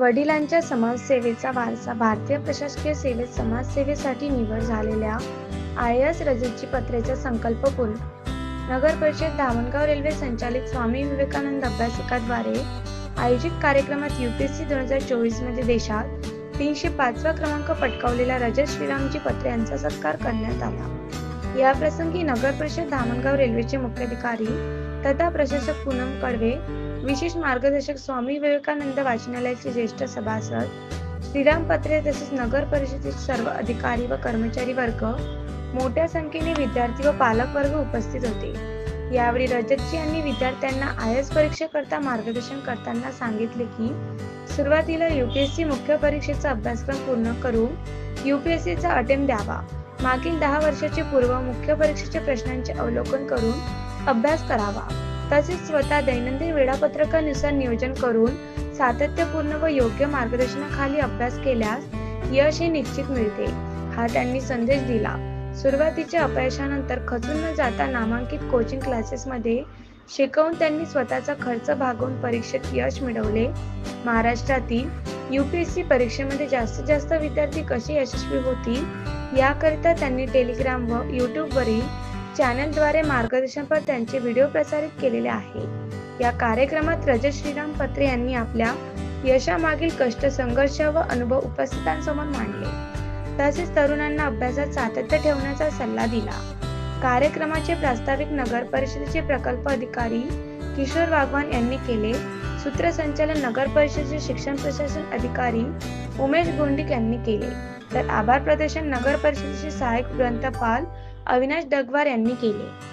वडिलांच्या समाजसेवेचा वारसा भारतीय प्रशासकीय सेवेत समाजसेवेसाठी निवड झालेल्या आय एस रजतची पत्रेचा संकल्प पूर्ण. नगर परिषद धामणगाव रेल्वे संचालित स्वामी विवेकानंद अभ्यासिकाद्वारे आयोजित कार्यक्रमात युपीएससी दोन हजार चोवीसमध्ये देशात तीनशे पाचवा क्रमांक पटकावलेल्या रजत श्रीरामजी पत्रे यांचा सत्कार करण्यात आला. या प्रसंगी नगर परिषद धामणगाव रेल्वेचे मुख्याधिकारी तथा प्रशासक पूनम कडवे विशेष मार्गदर्शक स्वामी विवेकानंद वाचनालयाचे ज्येष्ठ सभासद श्रीराम पत्रे तसेच नगर परिषदेचे सर्व अधिकारी व कर्मचारी वर्ग मोठ्या संख्येने विद्यार्थी व पालक वर्ग उपस्थित होते. यावेळी रजतजी यांनी विद्यार्थ्यांना आय एस परीक्षेकरता मार्गदर्शन करताना सांगितले की सुरुवातीला युपीएससी मुख्य परीक्षेचा अभ्यासक्रम पूर्ण करून युपीएससीचा अटेम्प्ट द्यावा. मागील दहा वर्षाचे पूर्व मुख्य परीक्षेच्या प्रश्नांचे अवलोकन करून अभ्यास करावा. तसेच स्वतः दैनंदिन वेळापत्रकानुसार नियोजन करून सातत्यपूर्ण व योग्य मार्गदर्शनाखाली अभ्यास केल्यास यश हे निश्चित मिळते. हा त्यांनी संदेश दिला. सुरुवातीच्या अपयशानंतर खचून न जाता नामांकित कोचिंग क्लासेसमध्ये शिकवून त्यांनी स्वतःचा खर्च भागवून परीक्षेत यश मिळवले. महाराष्ट्रातील युपीएससी परीक्षेमध्ये जास्तीत जास्त विद्यार्थी कसे यशस्वी होतील याकरिता त्यांनी टेलिग्राम व युट्यूबवरील चॅनलद्वारे मार्गदर्शनपर त्यांचे व्हिडिओ प्रसारित केलेले आहे. या कार्यक्रमात रजत श्रीराम पत्रे यांनी आपल्या यशामागील कष्ट संघर्ष व अनुभव उपस्थितांसमोर मांडले. तसेच तरुणांना अभ्यासात सातत्य ठेवण्याचा सल्ला दिला. कार्यक्रमाचे प्रास्ताविक नगर परिषदेचे प्रकल्प अधिकारी किशोर वाघवान यांनी केले. सूत्रसंचालन नगर परिषदेचे शिक्षण प्रशासन अधिकारी उमेश गोंडिक यांनी केले. तर आभार प्रदर्शन नगर परिषदेचे सहाय्यक ग्रंथपाल अविनाश डगवार यांनी केले.